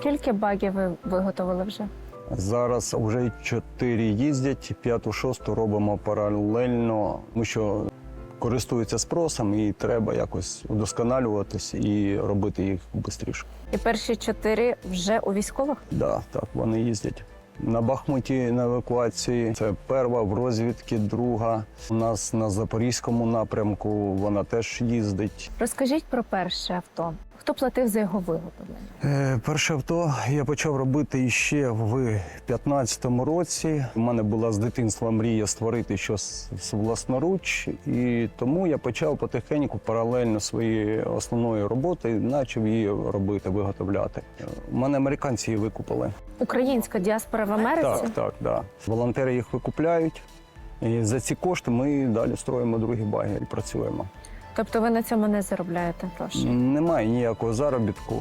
Скільки багів ви виготовили вже? Зараз вже чотири їздять, п'яту, шосту робимо паралельно, тому що користуються спросом і треба якось удосконалюватись і робити їх швидше. І перші чотири вже у військових? Да, так, вони їздять. На Бахмуті на евакуації це перша в розвідці, друга. У нас на запорізькому напрямку вона теж їздить. Розкажіть про перше авто. Хто платив за його виготовлення? Е, Перше авто я почав робити ще в 2015 році. У мене була з дитинства мрія створити щось власноруч, і тому я почав потихеньку паралельно своєї основної роботи, почав її робити, виготовляти. У мене американці її викупили. Українська діаспора в Америці? Так, так, да. Волонтери їх викупляють. І за ці кошти ми далі строїмо другі баги і працюємо. Тобто ви на цьому не заробляєте гроші? Немає ніякого заробітку.